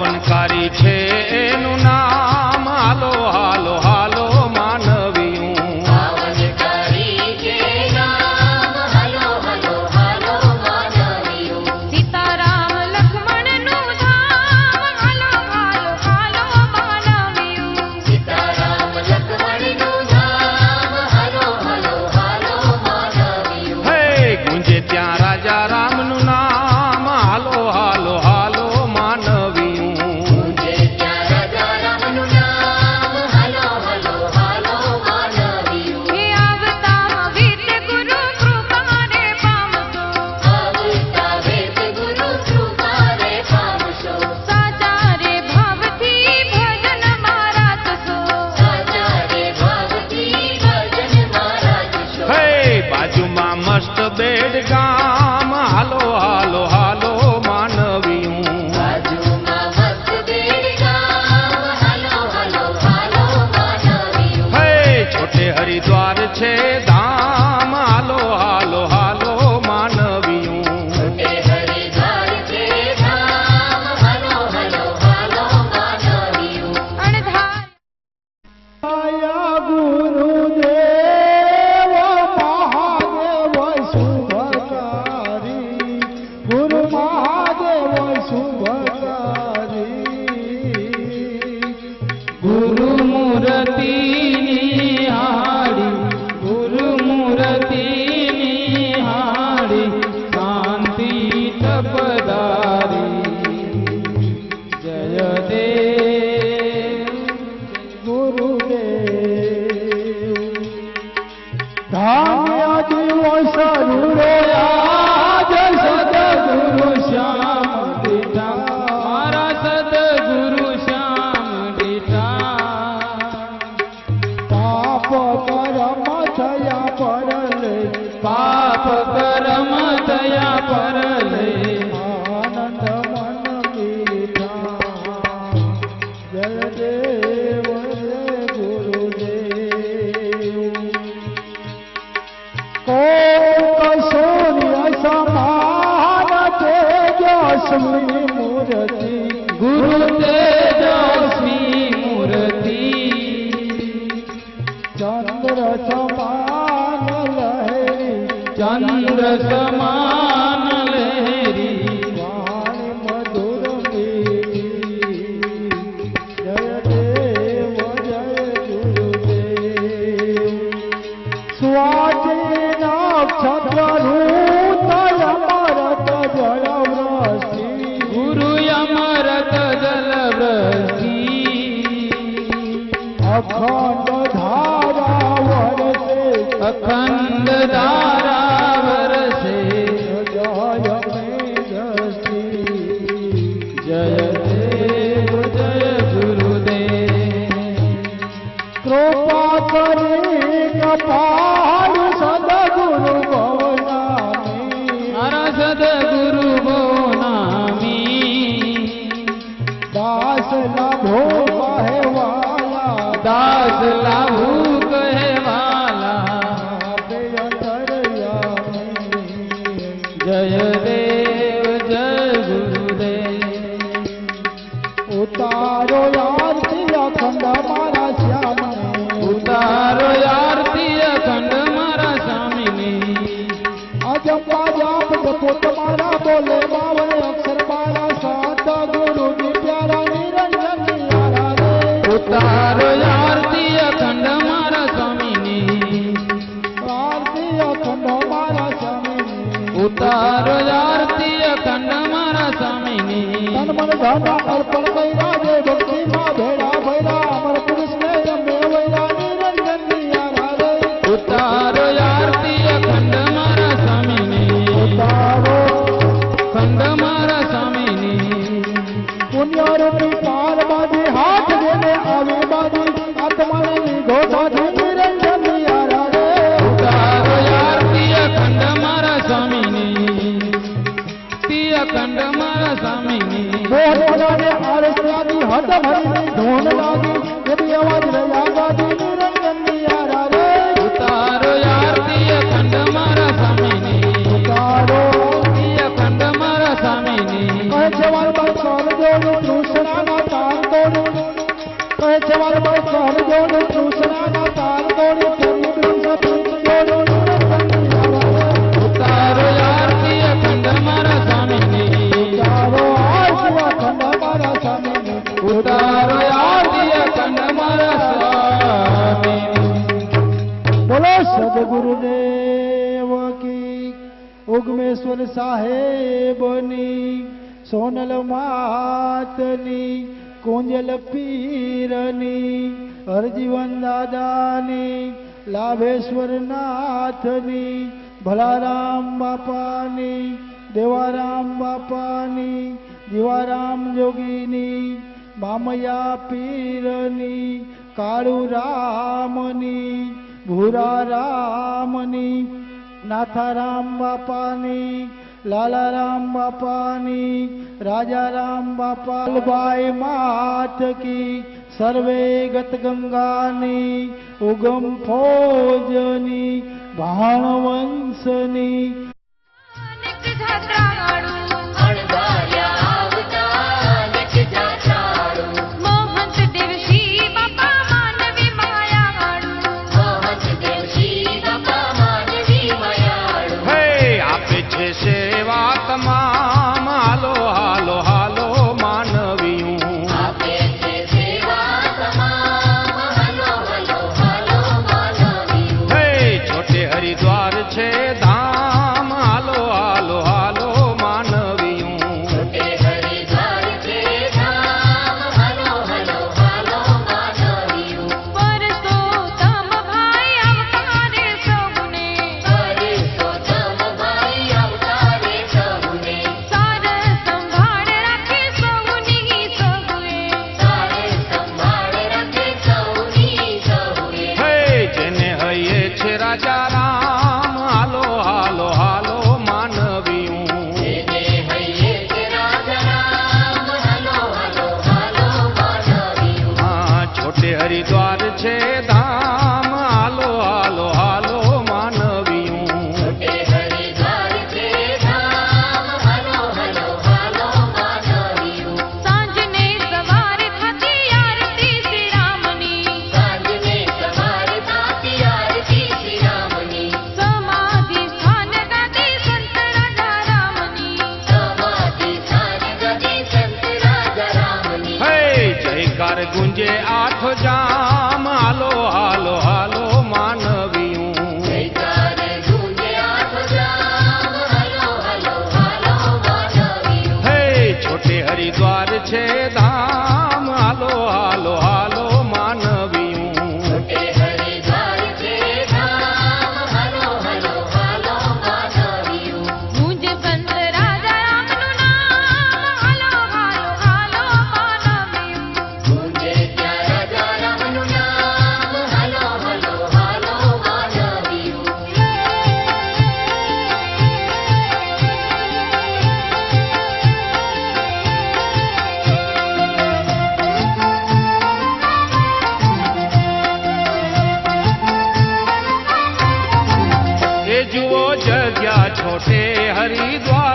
પાવનકારી છે એનું નામ ગુરુ મૂર્તિની હાડી ગુરુ મૂર્તિની હાડી શાંતિ તપદારી જય દેવ ગુરુદેવ ધામ આજે સારું કરમ થયા પરલે આનંદ મન મીઠા. જય દેવ ગુરુદેવ. કોક સૂર્ય સમાન તેજસ્વી મૂર્તિ. ગુરુ અખંડ ધારા વરસે અખંડ ધારા જપો તમારા બોલે બાવન અક્ષર મારા સાત ગુરુજી પ્યારા નિરંજન યારા રે. ઉતારો આરતી અખંડ મારા સ્વામીની. આરતી અખંડ મારા સ્વામીની. ઉતારો આરતી અખંડ મારા સ્વામીની. તન મન ધન અર્પણ ઉગમેશ્વર સાહેબની, સોનલ માતની, કુંજલ પીરની હરજીવન દાદાની લાભેશ્વર નાથની ભલારામ બાપાની, દેવારામ બાપાની, જીવારામ જોગીની, મામયા પીરની કાળુ રામની ભૂરા રામની नाथाराम बापा लालाराम बापानी राजाराम बापालबाई मात की सर्वे गतगङ्गानी उगमजनी भावंशनि Jaja. છે છોટે હરિદ્વાર